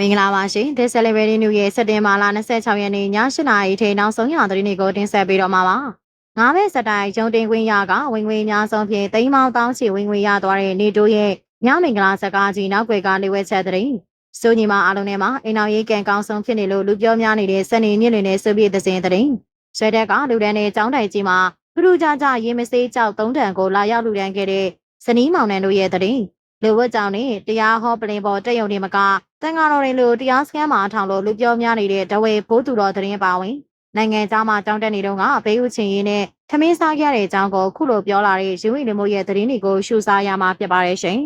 မင်္ဂလာပါရှင် The Celebrity New Year စက်တင်ဘာလ26ရက်နေ့ည8:00နာရီထိနောက်ဆုံးရသတင်းတွေကိုတင်ဆက်ပေးတော့မှာပါ။ငါးဘက်စတိုင်ကျုံတင်ခွင့်ရကဝင်ငွေအများဆုံးဖြင့်သိန်းပေါင်းတောင်းချီဝင်ငွေရသွားတဲ့နေတိုးရဲ့ညမင်္ဂလာစကားကြီးနောက်ွယ်ကလေဝက်ချက်သတင်း။စိုးညီမအားလုံးနဲ့မှာအိမ်တော်ရေးကံကောင်းဆုံးဖြစ်နေလို့လူပြောများနေတဲ့စနေမြင့်တွေနဲ့စုပြည့်တဲ့စင်သတင်း။ဆွဲတက်ကလူတန်းနဲ့ចောင်းတိုင်ကြီးမှာထူးထူးခြားခြားရေမစေးကြောက်သုံးတန်ကိုလာရောက်လူတန်းခဲ့တဲ့စနီးမောင်နှံတို့ရဲ့သတင်း။ လူဝတ်ကြောင့်နဲ့တရားဟောပလင်ပေါ်တက်ယုံနေမကတန်ဃာတော်တွေလိုတရားစခန်းမှာထောင်လို့လူပြောများနေတဲ့ဒဝေဖိုးသူတော်သတင်းပါဝင်နိုင်ငံသားမှာတောင်းတက်နေတော့ကဘေးဥချင်းရေးနဲ့ထမင်းစားကြတဲ့အကြောင်းကိုခုလိုပြောလာတဲ့ရင်းဝိနေမို့ရဲ့သတင်းတွေကိုရှုစားရမှာဖြစ်ပါတယ်ရှင်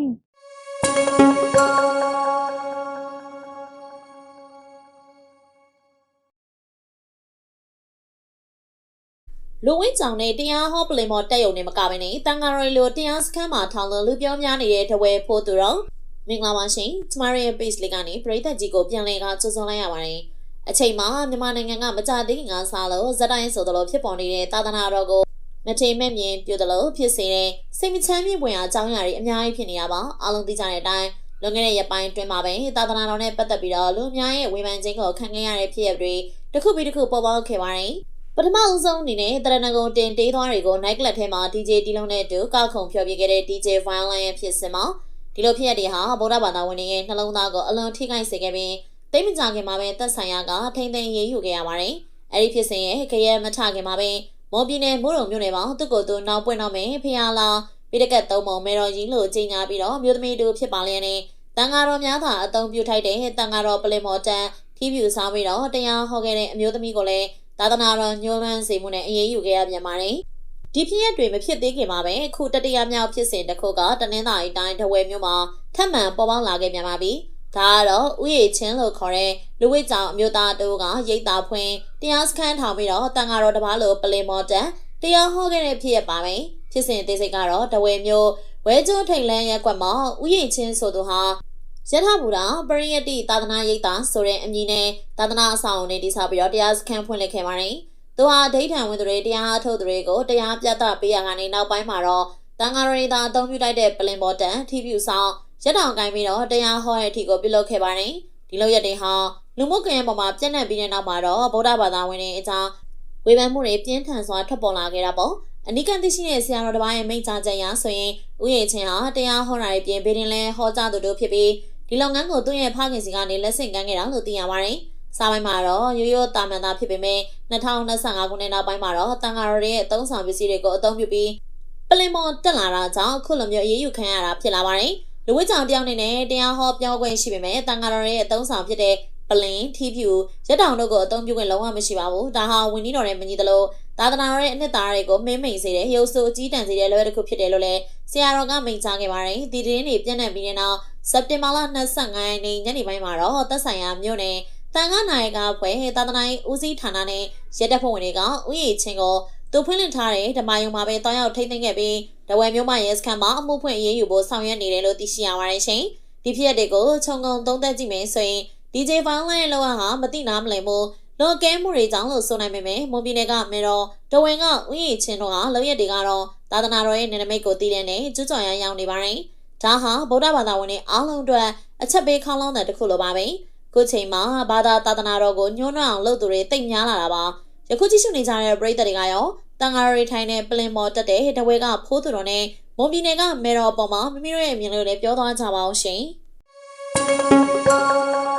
လူဝင်းကြောင်နဲ့တရားဟောပလင်မော်တက်ယုံနေမကဘဲနဲ့တန်ဃာရီလိုတရားစခန်းမှာထောင်လို့လူပြောများနေတဲ့တဝဲဖို့သူတော့မင်္ဂလာပါရှင်ကျမတို့ရဲ့ page လေးကနေပရိသတ်ကြီးကိုပြန်လည်ကကြိုးစုံလိုက်ရပါတယ်အချိန်မှာမြန်မာနိုင်ငံကမကြသေးခင်ကစားလို့ဇက်တိုင်းဆိုသလိုဖြစ်ပေါ်နေတဲ့သာသနာတော်ကိုမထေမဲ့မြင်ပြုသလိုဖြစ်စေတဲ့စိတ်မချမ်းမြေ့ပွင့်အကြောင်းအရာတွေအများကြီးဖြစ်နေရပါအားလုံးသိကြတဲ့အတိုင်းလွန်ခဲ့တဲ့ရက်ပိုင်းအတွင်းမှာပဲသာသနာတော်နဲ့ပတ်သက်ပြီးတော့လူအများရဲ့ဝေဖန်ခြင်းကိုခံခဲ့ရတဲ့ဖြစ်ရပ်တွေတစ်ခုပြီးတစ်ခုပေါ်ပေါက်ခဲ့ပါတယ် ပထမအဦးဆုံးအနေနဲ့တရဏဂုံတင်တေးသွားတွေကို night club ထဲမှာ DJ တီလုံးနဲ့အတူကောက်ခုံဖျော်ပြခဲ့တဲ့ DJ Violent ရဲ့ဖြစ်စဉ်မှာဒီလိုဖြစ်ရပ်တွေဟာဗုဒ္ဓဘာသာဝင်တွေရဲ့နှလုံးသားကိုအလွန်ထိခိုက်စေခဲ့ပြီးတိတ်မကြခင်မှာပဲသက်ဆိုင်ရာကထိမ့်သိမ်းရေးယူခဲ့ရပါတယ်။အဲဒီဖြစ်စဉ်ရဲ့ခရဲမထခင်မှာပဲမော်ပြည်နယ်မိုးရုံမြို့နယ်မှာသူ့ကိုယ်သူနောက်ပွင့်တော့မယ်ဖျားလာပိတကတ်သုံးပုံမဲတော်ကြီးလို့ကြီးညာပြီးတော့မြို့သမီးတို့ဖြစ်ပါလျက်နဲ့တန်ဃာတော်များသာအုံပြုထိုက်တဲ့တန်ဃာတော်ပလင်မော်တန်ထီးပြူစားပြီးတော့တရားဟောခဲ့တဲ့အမျိုးသမီးကိုလည်း သာသနာတော်ညှိုးလွမ်းစေမှုနဲ့အရေးယူခဲ့ရပြန်ပါတယ်။ဒီဖြစ်ရပ်တွေမဖြစ်သေးခင်မှာပဲအခုတတိယမြောက်ဖြစ်စဉ်တစ်ခုကတနင်္သာရီတိုင်းတဝယ်မြို့မှာထပ်မံပေါ်ပေါက်လာခဲ့ပြန်ပါပြီ။ဒါကတော့ဥယေချင်းလို့ခေါ်တဲ့လူဝိကြောင်အမျိုးသားတို့ကရိတ်တာဖွင့်တရားစခန်းထောင်ပြီးတော့တန်ဃာတော်တစ်ပါးလိုပလင်မော်တန်တရားဟောခဲ့တဲ့ဖြစ်ရပ်ပါပဲ။ဖြစ်စဉ်အသေးစိတ်ကတော့တဝယ်မြို့ဝဲကျွန်းထိန်လန်းရက်ကွက်မှာဥယေချင်းဆိုသူဟာ ရထဘူတာပရိယတ္တိသာသနာရိပ်သာဆိုတဲ့အမည်နဲ့သာသနာအဆောင်အုံနဲ့တည်ဆောက်ပြီးတော့တရားစခန်းဖွင့်လှစ်ခဲ့ပါတယ်။သူဟာဒိဋ္ဌံဝင်သူတွေတရားအထုတ်သူတွေကိုတရားပြသပေးရကနေနောက်ပိုင်းမှာတော့တန်ဃာရိသာအသုံးပြုလိုက်တဲ့ပလင်ဘော်တန်ထီပြူဆောင်ရက်တောင်ကိုင်းပြီးတော့တရားဟောတဲ့အထိကိုပြုလုပ်ခဲ့ပါတယ်။ဒီလိုရက်တွေဟာလူမှုကွန်ရက်ပေါ်မှာပြန့်နှံ့ပြီးတဲ့နောက်မှာတော့ဗုဒ္ဓဘာသာဝင်တွေအကြောင်းဝေဖန်မှုတွေပြင်းထန်စွာထွက်ပေါ်လာခဲ့တာပေါ့။အနိကံသိရှိတဲ့ဆရာတော်တစ်ပါးရဲ့မိန့်ကြားချက်အရဆိုရင်ဥယျာဉ်ချင်းဟာတရားဟောတာတွေပြင်ပေးရင်လဲဟောကြားသူတို့ဖြစ်ပြီး ဒီလုပ်ငန်းကိုသူ့ရဲ့ဖခင်စီကနေလက်ဆင့်ကမ်းခဲ့တာလို့သိရပါတယ်။စာပိုင်းမှာတော့ရိုးရိုးတာမန်သားဖြစ်ပေမဲ့2025ခုနှစ်နောက်ပိုင်းမှာတော့တန်ဃာတော်ရဲ့အသုံးဆောင်ပစ္စည်းတွေကိုအသုံးပြုပြီးပလင်မော်တက်လာတာကြောင့်ခုလိုမျိုးအရေးယူခံရတာဖြစ်လာပါတယ်။လူဝိကြောင်တယောက်အနေနဲ့တရားဟောပြောခွင့်ရှိပေမဲ့တန်ဃာတော်ရဲ့အသုံးဆောင်ဖြစ်တဲ့ပလင်ထီးဖြူရက်တောင်တို့ကိုအသုံးပြုခွင့်လုံးဝမရှိပါဘူး။ဒါဟာဝင်းနီတော်ရဲ့မကြီးသလို သာသနာတော်ရဲ့အနှစ်သာရတွေကိုမင်းမိန်စေတဲ့ရုပ်ဆိုအကြီးတန်းစေတဲ့လွယ်တစ်ခုဖြစ်တယ်လို့လည်းဆရာတော်ကမိန့်ကြားခဲ့ပါတယ်။ဒီတင်းတွေပြန့်နှံ့ပြီးတဲ့နောက်စက်တင်ဘာလ25ရက်နေ့ညနေပိုင်းမှာတော့သက်ဆိုင်ရာမြို့နယ်တန်ခါနိုင်ကဖွဲ့သာသနာ့ဦးစီးဌာနနဲ့ရဲတပ်ဖွဲ့ဝင်တွေကဥယျာဉ်ချင်းကိုသူဖွင့်လှစ်ထားတဲ့ဓမ္မယုံမှာပဲတောင်းရောက်ထိမ့်သိမ်းခဲ့ပြီးတဝယ်မြို့မှာရဲစခန်းမှာအမှုဖွင့်ရေးယူဖို့ဆောင်ရွက်နေတယ်လို့သိရှိရပါတယ်ရှင်။ဒီဖြစ်ရပ်တွေကိုခြုံငုံသုံးသပ်ကြည့်မယ်ဆိုရင် DJ Violent ရဲ့လောကဟာမတိနာမလည်မှု လောကဲမှုတွေကြောင့်လို့ဆိုနိုင်ပေမဲ့မွန်ပြည်နယ်ကမေတော်တဝင်းကဥယျာဉ်ချင်းတို့ကလောက်ရက်တွေကတော့သာသနာတော်ရဲ့နေနမိတ်ကိုတည်တဲ့နဲ့ကျွကြော်ရမ်းရောက်နေပါတယ်။ဒါဟာဗုဒ္ဓဘာသာဝင်တွေအားလုံးအတွက်အချက်ပေးခေါင်းလောင်းတဲ့တစ်ခုလိုပါပဲ။ခုချိန်မှာဘာသာသာသနာတော်ကိုညှိုးနှောင်းလုပ်သူတွေတိတ်များလာတာပါ။ယခုကြည့်ရှုနေကြတဲ့ပရိသတ်တွေကရောတန်ဃာရီထိုင်တဲ့ပလင်မော်တက်တဲ့တဝဲကဖိုးသူတော်နဲ့မွန်ပြည်နယ်ကမေတော်အပေါ်မှာမိမိတို့ရဲ့အမြင်လေးကိုလည်းပြောသွားကြပါအောင်ရှင်။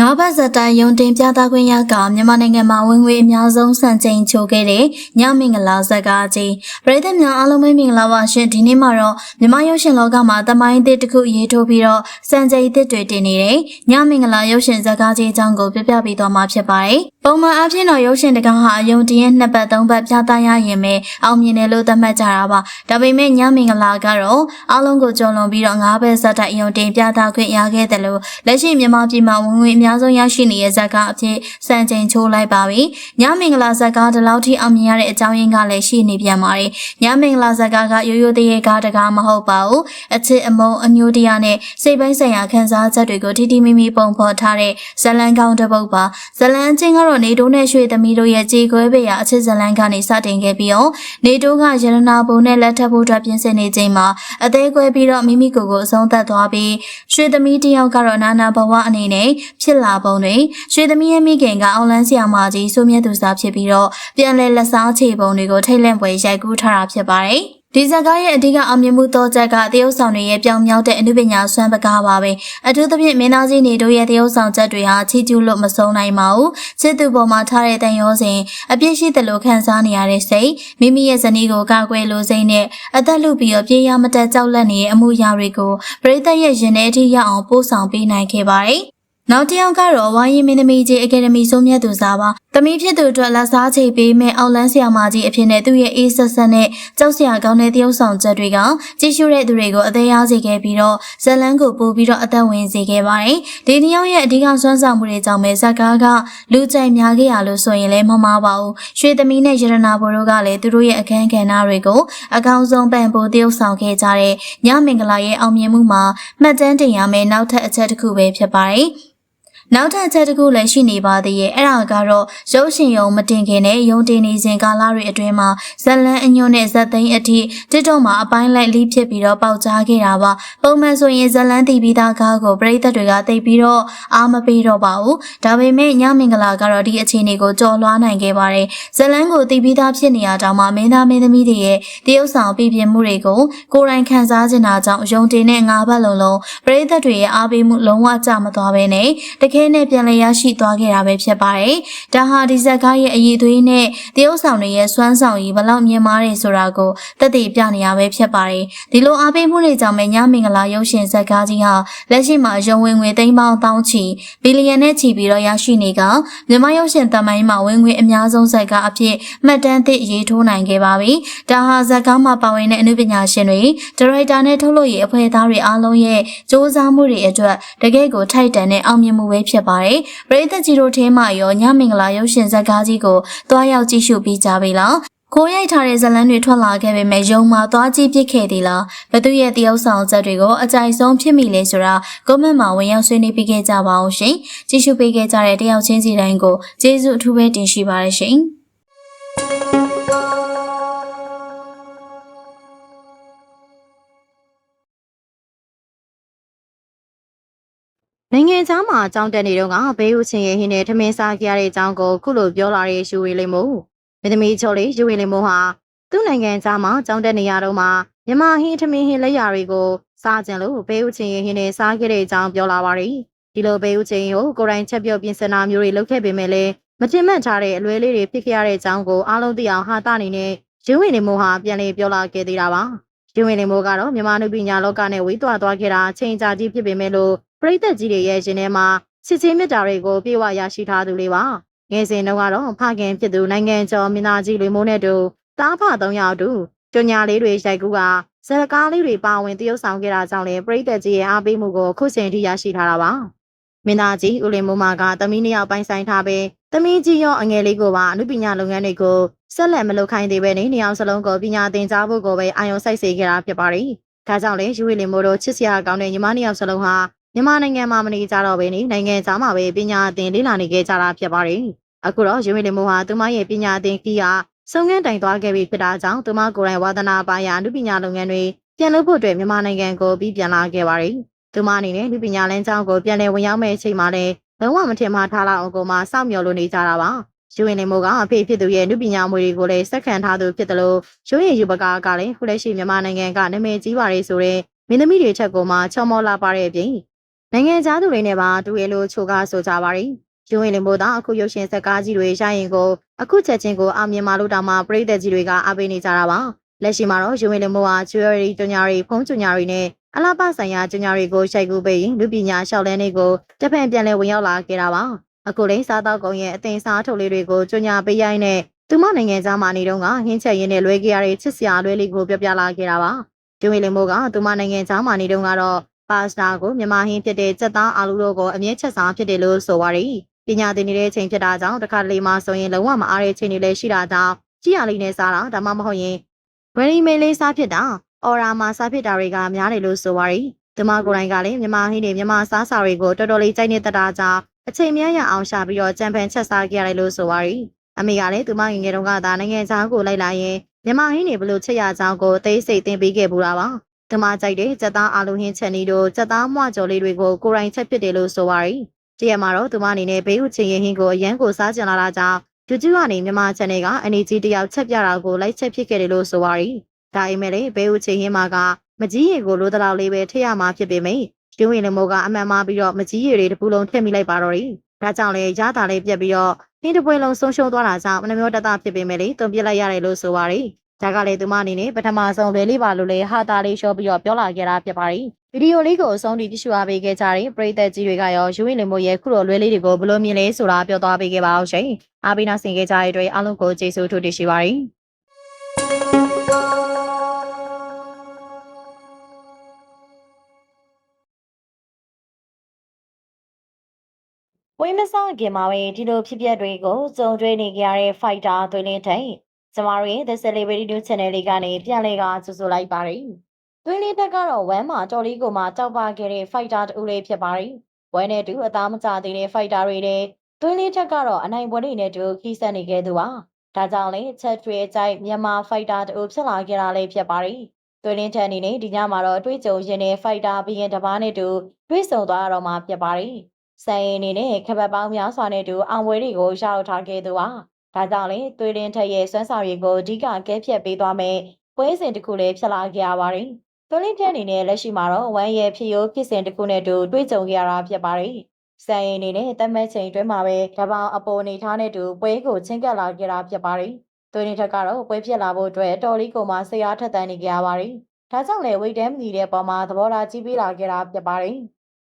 ငါးဘတ်ဇက်တိုင်းယုံတင်ပြသခွင့်ရကမြန်မာနိုင်ငံမှာဝင်ငွေအများဆုံးစံချိန်ချိုးခဲ့တဲ့ညမင်္ဂလာဇက်ကားကြီးပြည်သက်များအားလုံးပဲမင်္ဂလာပါရှင်ဒီနေ့မှာတော့မြန်မာရုပ်ရှင်လောကမှာတမိုင်းအသစ်တစ်ခုရေးထိုးပြီးတော့စံချိန်အသစ်တွေတင်နေတဲ့ညမင်္ဂလာရုပ်ရှင်ဇက်ကားကြီးအကြောင်းကိုပြပြပေးသွားမှာဖြစ်ပါတယ်ပုံမှန်အဖြစ်တော့ရုပ်ရှင်တကားဟာအယုံတင်ရဲ့နှစ်ပတ်သုံးပတ်ပြသရရင်ပဲအောင်မြင်တယ်လို့သတ်မှတ်ကြတာပါဒါပေမဲ့ညမင်္ဂလာကတော့အားလုံးကိုကြုံလွန်ပြီးတော့ငါးဘတ်ဇက်တိုင်းယုံတင်ပြသခွင့်ရခဲ့တယ်လို့လက်ရှိမြန်မာပြည်မှာဝင်ငွေအများများဆုံးရရှိနေတဲ့ဇက်ကားအဖြစ်စံချိန်ချိုးလိုက်ပါပြီ။ညမင်္ဂလာဇက်ကားဒီလောက်ထိအောင်မြင်ရတဲ့အကြောင်းရင်းကလည်းရှိနေပြန်ပါတယ်။ညမင်္ဂလာဇက်ကားကရိုးရိုးသေးရဲကားတကားမဟုတ်ပါဘူး။အချစ်အမုန်းအညိုတရားနဲ့စိတ်ပိုင်းဆိုင်ရာခံစားချက်တွေကိုထိထိမိမိပုံဖော်ထားတဲ့ဇလန်ကောင်းတစ်ပုဒ်ပါ။ဇလန်ချင်းကတော့နေတိုးနဲ့ရွှေသမီးတို့ရဲ့ကြေကွဲပေရာအချစ်ဇလန်ကနေစတင်ခဲ့ပြီးတော့နေတိုးကရတနာဘုံနဲ့လက်ထပ်ဖို့အတွက်ပြင်ဆင်နေချိန်မှာအသေးကွဲပြီးတော့မိမိကိုယ်ကိုအဆုံးသတ်သွားပြီးရွှေသမီးတစ်ယောက်ကတော့နာနာဘဝအနေနဲ့ဖြစ်လာပုံတွေရွှေသမီးရဲ့မိခင်ကအောင်လန်းဆရာမကြီးစိုးမြတ်သူစားဖြစ်ပြီးတော့ပြန်လဲလက်စားချေပုံတွေကိုထိတ်လန့်ပွဲရိုက်ကူးထားတာဖြစ်ပါတယ် ဒီဇက်ကားရဲ့အဓိကအောင်မြင်မှုတော့ချက်ကတရုတ်ဆောင်တွေရဲ့ပြောင်မြောက်တဲ့အနုပညာစွမ်းပကားပါပဲအထူးသဖြင့်မင်းသားကြီးနေတို့ရဲ့တရုတ်ဆောင်ချက်တွေဟာချီကျူးလို့မဆုံးနိုင်ပါဘူးစစ်သူပေါ်မှာထားတဲ့တန်ရောစဉ်အပြစ်ရှိတယ်လို့ခံစားနေရတဲ့စိတ်မိမိရဲ့ဇနီးကိုကာကွယ်လိုစိတ်နဲ့အသက်လူပြီးတော့ပြေးရမတက်ကြောက်လန့်နေတဲ့အမှုရာတွေကိုပရိသတ်ရဲ့ရင်ထဲအထိရောက်အောင်ပို့ဆောင်ပေးနိုင်ခဲ့ပါတယ် နောက်တစ်ယောက်ကတော့ဝိုင်းရင်မင်းသမီးကြီးအကယ်ဒမီဆုံးမြတ်သူစားပါ။သမီးဖြစ်သူအတွက်လက်စားချိတ်ပေးမဲ့အောက်လန်းဆရာမကြီးအဖြစ်နဲ့သူ့ရဲ့အေးဆက်ဆက်နဲ့ကြောက်စရာကောင်းတဲ့တရုပ်ဆောင်ချက်တွေကကြည့်ရှုတဲ့သူတွေကိုအသေးအားစေခဲ့ပြီးတော့ဇလန်းကိုပို့ပြီးတော့အသက်ဝင်စေခဲ့ပါတယ်။ဒီနှစ်ယောက်ရဲ့အဓိကစွမ်းဆောင်မှုတွေကြောင့်ပဲဇက်ကားကလူကြိုက်များခဲ့ရလို့ဆိုရင်လည်းမမှားပါဘူး။ရွှေသမီးနဲ့ရတနာဘော်တို့ကလည်းသူတို့ရဲ့အခန်းကဏ္ဍတွေကိုအကောင်းဆုံးပံ့ပိုးတရုပ်ဆောင်ခဲ့ကြတဲ့ညမင်္ဂလာရဲ့အောင်မြင်မှုမှာမှတ်တမ်းတင်ရမယ့်နောက်ထပ်အချက်တစ်ခုပဲဖြစ်ပါတယ်။ နောက်ထပ်အချက်တစ်ခုလည်းရှိနေပါသေးရဲ့အဲ့ဒါကတော့ရုပ်ရှင်ရုံမတင်ခင်နဲ့ရုံတင်နေစဉ်ကာလတွေအတွင်းမှာဇက်လန်းအညွန့်နဲ့ဇက်သိန်းအထိတစ်တော့မှာအပိုင်းလိုက်လိဖြစ်ပြီးတော့ပေါက်ကြားခဲ့တာပါပုံမှန်ဆိုရင်ဇက်လန်းတည်ပြီးသားကားကိုပရိသတ်တွေကသိပြီးတော့အားမပေးတော့ပါဘူးဒါပေမဲ့ညမင်္ဂလာကတော့ဒီအခြေအနေကိုကြော်လွှားနိုင်ခဲ့ပါတယ်ဇက်လန်းကိုတည်ပြီးသားဖြစ်နေရတောင်မှမင်းသားမင်းသမီးတွေရဲ့တရုပ်ဆောင်ပြပြမှုတွေကိုကိုယ်တိုင်ခံစားချင်တာကြောင့်ရုံတင်နဲ့ငါးဘက်လုံးလုံးပရိသတ်တွေရဲ့အားပေးမှုလုံးဝကျမသွားဘဲနဲ့တကယ်နဲ့ပြန်လည်ရရှိသွားခဲ့တာပဲဖြစ်ပါတယ်။ဒါဟာဒီဇက်ကားရဲ့အည်သွေးနဲ့တရုပ်ဆောင်တွေရဲ့စွမ်းဆောင်ရည်ဘလောက်မြင်မာတယ်ဆိုတာကိုသက်သေပြနေရပဲဖြစ်ပါတယ်။ဒီလိုအားပေးမှုတွေကြောင့်ပဲညမင်္ဂလာရုပ်ရှင်ဇက်ကားကြီးဟာလက်ရှိမှာရုံဝင်ငွေသိန်းပေါင်းတောင်းချီဘီလီယံနဲ့ချီပြီးတော့ရရှိနေကမြန်မာရုပ်ရှင်တမိုင်းမှာဝင်ငွေအများဆုံးဇက်ကားအဖြစ်မှတ်တမ်းသစ်ရေးထိုးနိုင်ခဲ့ပါပြီ။ဒါဟာဇက်ကားမှာပါဝင်တဲ့အမှုပညာရှင်တွေဒါရိုက်တာနဲ့ထုတ်လုပ်ရေးအဖွဲ့သားတွေအားလုံးရဲ့စ조사မှုတွေအတွက်တကယ့်ကိုထိုက်တန်တဲ့အောင်မြင်မှုပဲဖြစ်ပါတယ်။ပရိသတ်ကြီးတို့ထဲမှာရောညမင်္ဂလာရုပ်ရှင်ဇက်ကားကြီးကိုတွားရောက်ကြည့်ရှုပြီးကြပြီလား။ကိုရိုက်ထားတဲ့ဇတ်လန်းတွေထွက်လာခဲ့ပေမဲ့ယုံမှာသွားကြည့်ပြစ်ခဲ့သေးလားဘသူရဲ့တရုပ်ဆောင်ချက်တွေကိုအကြိုက်ဆုံးဖြစ်မိလဲဆိုတာကွန်မန့်မှာဝင်ရောက်ဆွေးနွေးပေးခဲ့ကြပါအောင်ရှင်ကြည့်ရှုပေးခဲ့ကြတဲ့တယောက်ချင်းစီတိုင်းကိုကျေးဇူးအထူးပဲတင်ရှိပါရရှင် နိုင်ငံခြားမှာအကြောင်းတက်နေတော့ကဘေးဥချင်းရဲ့ဟင်းနဲ့ထမင်းစားကြရတဲ့အကြောင်းကိုခုလိုပြောလာတဲ့ယူဝေလိမမို့မင်းသမီးချိုလေးယူဝေလိမိုဟာသူ့နိုင်ငံခြားမှာအကြောင်းတက်နေရတော့မှမြမဟင်းထမင်းဟင်းလက်ရာတွေကိုစားကြလို့ဘေးဥချင်းရဲ့ဟင်းနဲ့စားခဲ့တဲ့အကြောင်းပြောလာပါတယ်ဒီလိုဘေးဥချင်းကိုကိုယ်တိုင်ချက်ပြုတ်ပြင်ဆင်တာမျိုးတွေလုပ်ခဲ့ပေမဲ့လည်းမတင်မှတ်ထားတဲ့အလွဲလေးတွေဖြစ်ခဲ့ရတဲ့အကြောင်းကိုအားလုံးသိအောင်ဟာတာအနေနဲ့ယူဝေလိမိုဟာပြန်လည်ပြောလာခဲ့သေးတာပါယူဝေလိမိုကတော့မြန်မာနုပညာလောကနဲ့ဝေးသွားသွားခဲ့တာအချိန်ကြာကြီးဖြစ်ပေမဲ့လို့ ပရိသတ်ကြီးတွေရဲ့ရှင်ထဲမှာစစ်ချင်းမြတ်တာတွေကိုပြေဝရရှိထားသူလေးပါငယ်စဉ်တုန်းကတော့ဖခင်ဖြစ်သူနိုင်ငံကျော်မင်းသားကြီးလွေမိုးနဲ့တူတားဖသုံးယောက်တူကြညာလေးတွေရိုက်ကူးကဇလကားလေးတွေပါဝင်တရုပ်ဆောင်ခဲ့တာကြောင့်လေပရိသတ်ကြီးရဲ့အားပေးမှုကိုခုချိန်ထိရရှိထားတာပါမင်းသားကြီးဦးလင်မိုးမာကသမီးနှစ်ယောက်ပိုင်ဆိုင်ထားပြီးသမီးကြီးရောအငယ်လေးကိုပါအမှုပညာလုပ်ငန်းတွေကိုဆက်လက်မလုပ်ခိုင်းသေးပဲနေနှစ်ယောက်စလုံးကိုပညာသင်ကြားဖို့ကိုပဲအာရုံစိုက်စေခဲ့တာဖြစ်ပါတယ်ဒါကြောင့်လေယူဝီလင်မိုးတို့ချစ်စရာကောင်းတဲ့ညီမနှစ်ယောက်စလုံးဟာ မြန်မာနိုင်ငံမှာမနေကြတော့ဘဲနေနိုင်ငံသားမှာပဲပညာအသင်လေ့လာနေခဲ့ကြတာဖြစ်ပါတယ်။အခုတော့ယူမီလီမိုဟာသူမရဲ့ပညာအသင်ကြီးဟာစုံငန်းတိုင်သွားခဲ့ပြီဖြစ်တာကြောင့်သူမကိုယ်တိုင်ဝါသနာပါရအမှုပညာလုပ်ငန်းတွေပြန်လုပ်ဖို့အတွက်မြန်မာနိုင်ငံကိုပြီးပြန်လာခဲ့ပါတယ်။သူမအနေနဲ့လူပညာလမ်းကြောင်းကိုပြန်လည်ဝင်ရောက်မဲ့အချိန်မှာလည်းလုံးဝမထင်မှထားလောက်အောင်ကိုမှစောင့်မျှော်လို့နေကြတာပါ။ယူရင်လီမိုကအဖေဖြစ်သူရဲ့လူပညာမွေတွေကိုလည်းစက္ကန့်ထားသူဖြစ်တယ်လို့ယူရင်ယူပကားကလည်းခုလက်ရှိမြန်မာနိုင်ငံကနာမည်ကြီးပါတယ်ဆိုတဲ့မင်းသမီးတွေချက်ကိုမှချော်မောလာပါတဲ့အပြင် နိုင်ငံသားသူတွေနဲ့ပါတူရလို့ချိုကားဆိုကြပါရီ။ရုံးရင်လင်မို့သာအခုရုပ်ရှင်ဇက်ကားကြီးတွေရရင်ကိုအခုချက်ချင်းကိုအောင်မြင်မာလို့တောင်မှပရိသတ်ကြီးတွေကအားပေးနေကြတာပါ။လက်ရှိမှာတော့ရုံးရင်လင်မို့ဟာ jewelry တွညာတွေဖုံးတွညာတွေနဲ့အလားပါဆိုင်ရာတွညာတွေကိုရှိုက်ကူပေးရင်လူပညာလျှောက်လန်းတွေကိုတစ်ဖက်ပြန်လဲဝင်ရောက်လာခဲ့တာပါ။အခုလိစားတော့ကုံရဲ့အသင်စားထုတ်လေးတွေကိုတွညာပေးရိုင်းနဲ့သူမနိုင်ငံသားမာနေတော့ကဟင်းချက်ရင်းနဲ့လွဲကြရတဲ့ချစ်စရာလွဲလေးကိုပြောပြလာခဲ့တာပါ။ရုံးရင်လင်မို့ကသူမနိုင်ငံသားမာနေတော့ကတော့ ပါစတာကိုမြန်မာဟင်းဖြစ်တဲ့စက်သားအာလူတို့ကိုအမြဲချက်စားဖြစ်တယ်လို့ဆိုပါရီပညာသင်နေတဲ့အချိန်ဖြစ်တာကြောင့်တစ်ခါတလေမှဆိုရင်လုံးဝမအားတဲ့ချိန်တွေလည်းရှိတာကြောင့်ကြည်ရလေးနဲ့စားတာဒါမှမဟုတ်ရင် very mail လေးစားဖြစ်တာအော်ရာမှာစားဖြစ်တာတွေကများတယ်လို့ဆိုပါရီဒီမကိုယ်တိုင်ကလည်းမြန်မာဟင်းတွေမြန်မာစားစာတွေကိုတော်တော်လေးကြိုက်နေတတ်တာကြောင့်အချိန်မြတ်ရအောင်ရှာပြီးတော့ကြံဖန်ချက်စားကြရတယ်လို့ဆိုပါရီအမေကလည်းသူမငယ်ငယ်တုန်းကသာနိုင်ငံခြားကိုလိုက်လာရင်မြန်မာဟင်းတွေဘလို့ချက်ရကြောင်းကိုသိစိတ်သင်ပေးခဲ့ပူတာပါ ဒီမကြိုက်တဲ့စက်သားအာလူဟင်းချက်နီတို့စက်သားမွကြော်လေးတွေကိုကိုယ်တိုင်ချက်ဖြစ်တယ်လို့ဆိုပါရီတရက်မှာတော့သူမအနေနဲ့ဘေးဥချင်းရင်ဟင်းကိုအရန်ကိုစားကြင်လာတာကြောင့် YouTube ကနေမြန်မာ channel က NG တယောက်ချက်ပြတာကိုလိုက်ချက်ဖြစ်ခဲ့တယ်လို့ဆိုပါရီဒါအိမ်မဲ့လေဘေးဥချင်းဟင်းမှာကမကြီးရီကိုလိုတလောက်လေးပဲထည့်ရမှာဖြစ်ပေမယ့်ကျွင်းဝင်လမိုးကအမှန်မှားပြီးတော့မကြီးရီတွေတပူလုံးထည့်မိလိုက်ပါတော့တယ်ဒါကြောင့်လေရတာလေးပြက်ပြီးတော့ဟင်းတစ်ပွဲလုံးဆုံးရှုံးသွားတာကြောင့်မနှမျိုးတတဖြစ်ပေမဲ့လေတုံပြစ်လိုက်ရတယ်လို့ဆိုပါရီ ဒါကလေသူမအနေနဲ့ပထမဆုံးလေးလေးပါလို့လေဟာတာလေးရှော့ပြီးတော့ပြောလာခဲ့တာဖြစ်ပါရီဗီဒီယိုလေးကိုအဆုံးထိကြည့်ရှုအားပေးခဲ့ကြတဲ့ပရိသတ်ကြီးတွေကရောယူဝင်လမိုးရဲ့ခုလိုလွဲလေးတွေကိုဘလို့မြင်လဲဆိုတာပြောသွားပေးခဲ့ပါအောင်ရှင်အားပေးနာဆင်ခဲ့ကြတဲ့အတွက်အားလုံးကိုကျေးဇူးထူးတင်ရှိပါရီဝိမဆောင်ခင်မှာပဲဒီလိုဖြစ်ပျက်တွေကိုစုံတွေ့နေကြရတဲ့ fighter သွေးလင်းထိန် ကျမတို့ရဲ့ The Celebrity News Channel လေးကနေပြန်လဲကကြိုဆိုလိုက်ပါရယ်သွေးလင်းတက်ကတော့ဝမ်းမှာတော်လေးကိုမှကြောက်ပါခဲ့တဲ့ fighter တူလေးဖြစ်ပါရယ်ဝမ်းနဲ့တူအသားမကျသေးတဲ့ fighter တွေနဲ့သွေးလင်းတက်ကတော့အနိုင်ပွဲတွေနဲ့တူခီးဆက်နေခဲ့သူပါဒါကြောင့်လေချက်တွေအကြိုက်မြန်မာ fighter တူဖြစ်လာခဲ့တာလေးဖြစ်ပါရယ်သွေးလင်းတက်အနေနဲ့ဒီညမှာတော့အတွေ့အကြုံရင်တဲ့ fighter ဘီရင်တစ်ပါးနဲ့တူတွေ့ဆုံသွားတော့မှာဖြစ်ပါရယ်ဆိုင်ရင်အနေနဲ့ခပတ်ပေါင်းများစွာနဲ့တူအောင်ပွဲတွေကိုရောက်ထားခဲ့သူပါ ဒါကြောင့်လေသွေးလင်းထက်ရဲ့စွမ်းဆောင်ရည်ကိုအဓိကကဲဖြတ်ပေးသွားမယ်ပွဲစဉ်တစ်ခုလည်းဖြစ်လာခဲ့ရပါတယ်သွေးလင်းထက်အနေနဲ့လက်ရှိမှာတော့ဝမ်းရဲ့ဖြစ်ရိုးဖြစ်စဉ်တစ်ခုနဲ့တူတွေ့ကြုံခဲ့ရတာဖြစ်ပါတယ်ဆိုင်ရင်အနေနဲ့တတ်မှတ်ချိန်တွင်းမှာပဲတပောင်အပေါ်အနေထားနဲ့တူပွဲကိုချင်းကပ်လာခဲ့တာဖြစ်ပါတယ်သွေးလင်းထက်ကတော့ပွဲဖြစ်လာဖို့အတွက်တော်လေးကိုမှဆရာထက်တန်းနေကြရပါတယ်ဒါကြောင့်လေဝိတ်တမ်းမညီတဲ့ပုံမှာသဘောထားကြီးပေးလာခဲ့တာဖြစ်ပါတယ်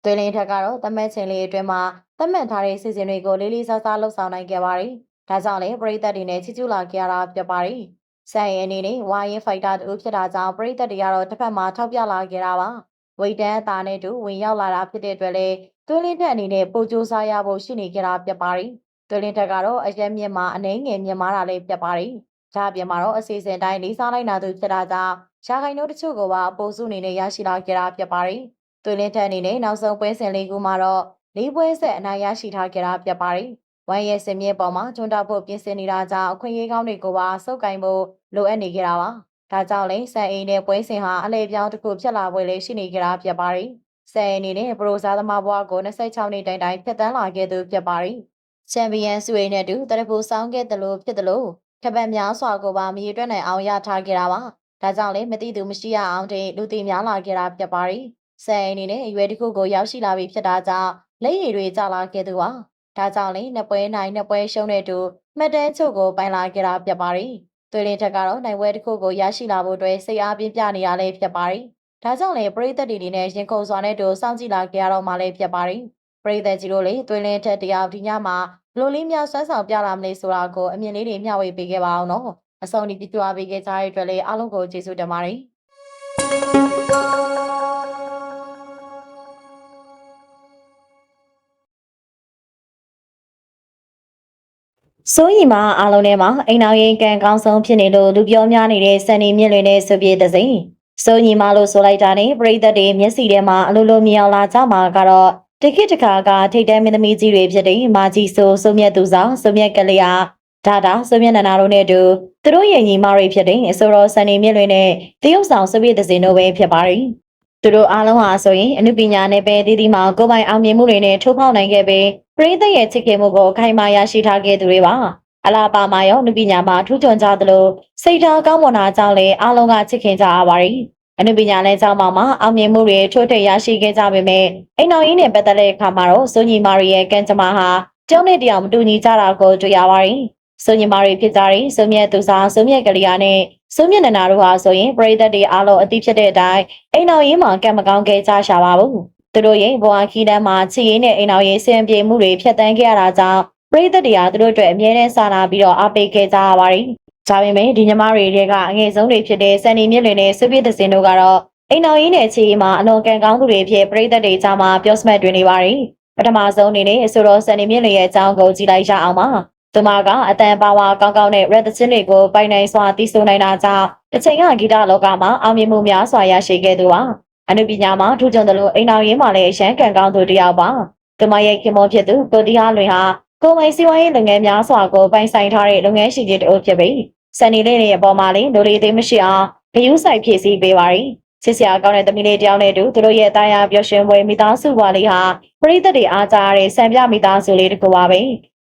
သွေးလင်းထက်ကတော့တတ်မှတ်ချိန်လေးအတွင်းမှာသတ်မှတ်ထားတဲ့စီစဉ်တွေကိုလေးလေးစားစားလှုပ်ဆောင်နိုင်ခဲ့ပါတယ်။ ဒါကြောင့်လည်းပရိသတ်တွေနဲ့ချစ်ကျူလာကြရတာဖြစ်ပါတယ်။ဆိုင်ရဲ့အနေနဲ့ဝါရင်ဖိုက်တာတူဖြစ်တာကြောင့်ပရိသတ်တွေကတော့တစ်ဖက်မှာထောက်ပြလာကြတာပါ။ဝိတ်တန်းအသားနဲ့တူဝင်ရောက်လာတာဖြစ်တဲ့အတွက်လည်းသွေးလင်းထက်အနေနဲ့ပိုကြိုးစားရဖို့ရှိနေကြတာဖြစ်ပါတယ်။သွေးလင်းထက်ကတော့အရက်မြင့်မှာအနေငယ်မြင့်မားတာလေးဖြစ်ပါတယ်။ဒါအပြင်မှာတော့အစီအစဉ်တိုင်းလေးစားလိုက်နာသူဖြစ်တာကြောင့်ရှားခိုင်တို့တချို့ကပါပိုစုအနေနဲ့ရရှိလာကြတာဖြစ်ပါတယ်။သွေးလင်းထက်အနေနဲ့နောက်ဆုံးပွဲစဉ်လေးခုမှာတော့လေးပွဲဆက်အနိုင်ရရှိထားကြတာဖြစ်ပါတယ်။ ဝမ်ရဲ့စင်မြင့်ပေါ်မှာကျွန်းတောက်ဖို့ပြင်ဆင်နေတာကြောင့်အခွင့်အရေးကောင်းတွေကိုပါစုပ်ကင်ဖို့လိုအပ်နေကြတာပါ။ဒါကြောင့်လည်းဆန်အိမ်နဲ့ပွဲစဉ်ဟာအလဲပြောင်းတစ်ခုဖြစ်လာပွဲလေးရှိနေကြတာဖြစ်ပါတယ်။ဆန်အိမ်အနေနဲ့ပရိုစားသမားဘွားကို26နှစ်တိုင်တိုင်ဖြတ်တန်းလာခဲ့သူဖြစ်ပါတယ်။ချန်ပီယံဆွေနဲ့တူတရဖူဆောင်ခဲ့တယ်လို့ဖြစ်တယ်လို့ခပတ်များစွာကိုပါမရေတွက်နိုင်အောင်ရထားကြတာပါ။ဒါကြောင့်လည်းမတိသူမရှိရအောင်တဲ့လူသိများလာကြတာဖြစ်ပါတယ်။ဆန်အိမ်အနေနဲ့အရွယ်တစ်ခုကိုရောက်ရှိလာပြီဖြစ်တာကြောင့်လက်ရည်တွေကျလာခဲ့သူပါ ဒါကြောင့်လေနှစ်ပွဲနိုင်နှစ်ပွဲရှုံးတဲ့တူမှတ်တမ်းချုပ်ကိုပိုင်လာခဲ့တာဖြစ်ပါတယ်သွေးလင်းထက်ကတော့နိုင်ပွဲတစ်ခုကိုရရှိလာဖို့အတွက်စိတ်အားပြင်းပြနေရလဲဖြစ်ပါတယ်ဒါကြောင့်လေပရိသတ်တွေအနေနဲ့ရင်ခုန်စွာနဲ့တူစောင့်ကြည့်လာကြရတော့မှလည်းဖြစ်ပါတယ်ပရိသတ်ကြီးတို့လေသွေးလင်းထက်တရားဒီညမှာဘလိုလေးများဆွမ်းဆောင်ပြလာမလဲဆိုတာကိုအမြင်လေးတွေမျှဝေပေးခဲ့ပါအောင်နော်အဆုံးဒီပြပြပေးခဲ့ကြတဲ့အတွက်လည်းအားလုံးကိုကျေးဇူးတင်ပါတယ် စိုးရီမှာအားလုံးထဲမှာအိမ်အောင်ရင်ကံကောင်းဆုံးဖြစ်နေလို့လူပြောများနေတဲ့စံနေမြင့်လွင်တဲ့ဆိုပြေတဲ့စိန်စိုးရီမှာလို့ဆိုလိုက်တာနဲ့ပရိသတ်တွေမျက်စိထဲမှာအလိုလိုမြင်အောင်လာကြမှာကတော့တခိတခါကထိတ်တဲမင်းသမီးကြီးတွေဖြစ်တဲ့မာကြီးဆိုစုံမြတ်သူဆောင်စုံမြတ်ကလေးအားဒါတာစုံမြတ်နန္ဒာတို့နဲ့တူသူတို့ရဲ့ညီမတွေဖြစ်တဲ့အဆိုတော်စံနေမြင့်လွင်နဲ့တရုတ်ဆောင်ဆိုပြေတဲ့စိန်တို့ပဲဖြစ်ပါတယ်သူတို့အားလုံးဟာဆိုရင်အနုပညာနဲ့ပဲတည်တည်မှာကိုယ်ပိုင်အောင်မြင်မှုတွေနဲ့ထိုးဖောက်နိုင်ခဲ့ပြီး ပရိသတ်ရဲ့ချစ်ခင်မှုကိုအခိုင်အမာရရှိထားခဲ့သူတွေပါအလားပါမာရောအနုပညာမှာထူးချွန်ကြသလိုစိတ်ထားကောင်းမွန်တာကြောင့်လည်းအားလုံးကချစ်ခင်ကြရပါတယ်အနုပညာလည်းကြောင်းမှာအောင်မြင်မှုတွေထိုးထက်ရရှိခဲ့ကြပေမဲ့အိမ်တော်ကြီးနဲ့ပတ်သက်တဲ့အခါမှာတော့စိုးညီမာရီရဲ့ကံကြမ္မာဟာကျောင်းနဲ့တရားမတူညီကြတာကိုတွေ့ရပါတယ်စိုးညီမာရီဖြစ်ကြတဲ့စိုးမြတ်သူစားစိုးမြတ်ကလေးယာနဲ့စိုးမြတ်နန္ဒာတို့ဟာဆိုရင်ပရိသတ်တွေအားလုံးအသိဖြစ်တဲ့အတိုင်းအိမ်တော်ကြီးမှာကံမကောင်းခဲ့ကြရှာပါဘူး သူတို့ရဲ့ဘဝခီးတန်းမှာချစ်ရင်းနဲ့အိမ်တော်ရေးဆင်ပြေမှုတွေဖြတ်တန်းခဲ့ရတာကြောင့်ပရိသတ်တွေကသူတို့အတွက်အမြဲတမ်းစာနာပြီးတော့အားပေးခဲ့ကြရပါတယ်။ဒါပေမဲ့ဒီညီမတွေတွေကအငယ်ဆုံးတွေဖြစ်တဲ့စန်နီမြင့်လွင်နဲ့ဆွေပြည့်သစင်တို့ကတော့အိမ်တော်ရင်းနဲ့ချီမှာအလွန်ကန်ကောင်းသူတွေဖြစ်ပြည်သက်တွေကြားမှာပြောစမှတ်တွင်နေပါတယ်ပထမဆုံးအနေနဲ့ဆိုတော့စနေမြင့်လေးရဲ့အကြောင်းကိုကြည့်လိုက်ရအောင်ပါသူမကအတန်ပါဝါကောင်းကောင်းနဲ့ red ချင်းတွေကိုပိုင်နိုင်စွာတည်ဆူနိုင်တာကြောင့်တစ်ချိန်ကဂီတလောကမှာအောင်မြင်မှုများစွာရရှိခဲ့သူပါ အနုပညာမှာထူးချွန်တယ်လို့အိမ်တော်ရင်းမှာလည်းအရန်ကန်ကောင်းသူတစ်ယောက်ပါသူမရဲ့ခင်မွန်ဖြစ်သူကိုတီဟာလွင်ဟာကိုယ်ပိုင်စီးပွားရေးလုပ်ငန်းများစွာကိုပိုင်ဆိုင်ထားတဲ့လုပ်ငန်းရှိကြီးတအုပ်ဖြစ်ပြီးစနေလေးရဲ့အပေါ်မှာလည်းလူတွေသိမရှိအောင်ဂယုစိုက်ဖြစ်စီပေးပါရီချစ်စရာကောင်းတဲ့သမီးလေးတယောက်နဲ့တူသူတို့ရဲ့တာယာပျော်ရွှင်ပွဲမိသားစုဘွားလေးဟာပရိသတ်တွေအားကြားတဲ့စံပြမိသားစုလေးတစ်ခုပါပဲ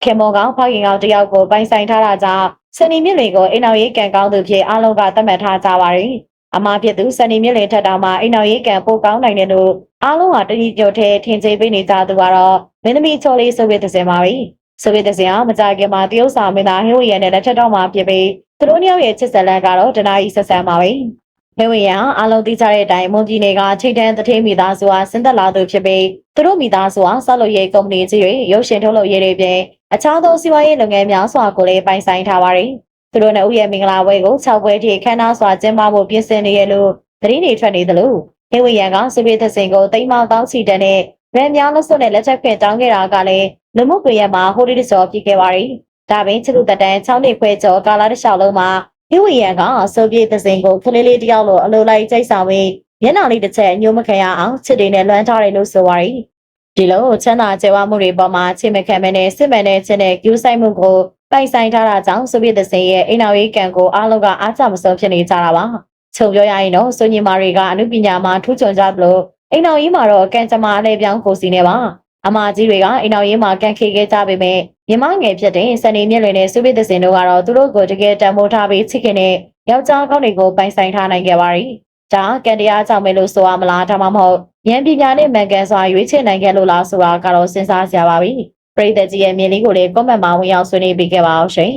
ခင်မောကောင်ဖောက်ရင်ကောင်တယောက်ကိုပိုင်ဆိုင်ထားတာကြောင့်စနေမြင့်လေးကိုအိမ်တော်ရေးကန်ကောင်းသူဖြစ်အားလုံးကသတ်မှတ်ထားကြပါရီ အမဖြစ်သူစနေမြင့်လေးထက်တောင်မှအိမ်တော်ရေးကန်ပိုကောင်းနိုင်တယ်လို့အားလုံးဟာတတိကျတဲ့ထင်သေးပေးနေကြသူကတော့မင်းသမီးချော်လေးဆိုပြီးသစင်ပါပဲဆိုပြီးသစင်ကမကြခင်မှာတရုတ်စာမင်းသားဟိဝီယန်နဲ့လက်ထက်တော့မှဖြစ်ပြီးသူတို့နှစ်ယောက်ရဲ့ချစ်ဆက်လန်ကတော့တနာကြီးဆက်ဆံပါပဲဟိဝီယန်အားလုံးသိကြတဲ့အတိုင်းမွန်ပြည်နယ်ကထိတ်တန်းတထင်းမိသားစုဟာဆင်းသက်လာသူဖြစ်ပြီးသူတို့မိသားစုဟာဆောက်လုပ်ရေးကုမ္ပဏီကြီးတွေရုပ်ရှင်ထုတ်လုပ်ရေးတွေပြင်အခြားသောစီးပွားရေးလုပ်ငန်းများစွာကိုလည်းပိုင်ဆိုင်ထားပါတယ် သူတို့နဲ့ဥယျာဉ်မင်္ဂလာပွဲကို6ပွဲထိခမ်းနားစွာကျင်းပဖို့ပြင်ဆင်နေရလို့သတင်းတွေထွက်နေသလိုဟိဝီယန်ကစုပြေသက်စင်ကိုတိမ်မောင်တောင်းချီတန်းနဲ့ရန်များလို့ဆိုတဲ့လက်ချက်ခွင့်တောင်းခဲ့တာကလည်းလူမှုကွန်ရက်မှာဟိုဒီတစောပြခဲ့ပါတယ်ဒါပင်ချစ်သူတက်တန်း6နှစ်ခွဲကျော်ကာလာတစ်လျှောက်လုံးမှာဟိဝီယန်ကစုပြေသက်စင်ကိုခလေးလေးတယောက်လိုအလိုလိုက်ကြိုက်ဆောင်ပြီးမျက်နှာလေးတစ်ချက်ညှို့မခံရအောင်ချစ်တွေနဲ့လွှမ်းထားတယ်လို့ဆိုပါတယ်ဒီလိုချမ်းသာကြွယ်ဝမှုတွေပေါ်မှာချစ်မခံမနဲ့စစ်မှန်တဲ့ချင်းနဲ့ကျူးဆိုင်မှုကို ပိုင်ဆိုင်ထားတာကြောင့်ဆိုဗီယက်သစင်ရဲ့အိမ်တော်ရေးကံကိုအားလုံးကအားကျမဆုံးဖြစ်နေကြတာပါခြုံပြောရရင်တော့ဆိုညီမာတွေကအမှုပညာမှာထူးချွန်ကြသလိုအိမ်တော်ရေးမှာတော့ကံကြမ္မာအလဲပြောင်းကိုစီနေပါအမကြီးတွေကအိမ်တော်ရေးမှာကန့်ခေခဲ့ကြပေမဲ့မြမငယ်ဖြစ်တဲ့စနေမြင့်လွင်နဲ့ဆိုဗီယက်သစင်တို့ကတော့သူတို့ကိုတကယ်တန်ဖိုးထားပြီးချစ်ခင်တဲ့ယောက်ျားကောင်းတွေကိုပိုင်ဆိုင်ထားနိုင်ခဲ့ပါရီဒါကံတရားကြောင့်ပဲလို့ဆိုရမလားဒါမှမဟုတ်ဉာဏ်ပညာနဲ့မှန်ကန်စွာရွေးချယ်နိုင်ခဲ့လို့လားဆိုတာကတော့စဉ်းစားကြပါပြီ ပရိသတ်ကြီးရဲ့မြင်လေးကိုလည်း comment မှာဝင်ရောက်ဆွေးနွေးပေးခဲ့ပါအောင်ရှင်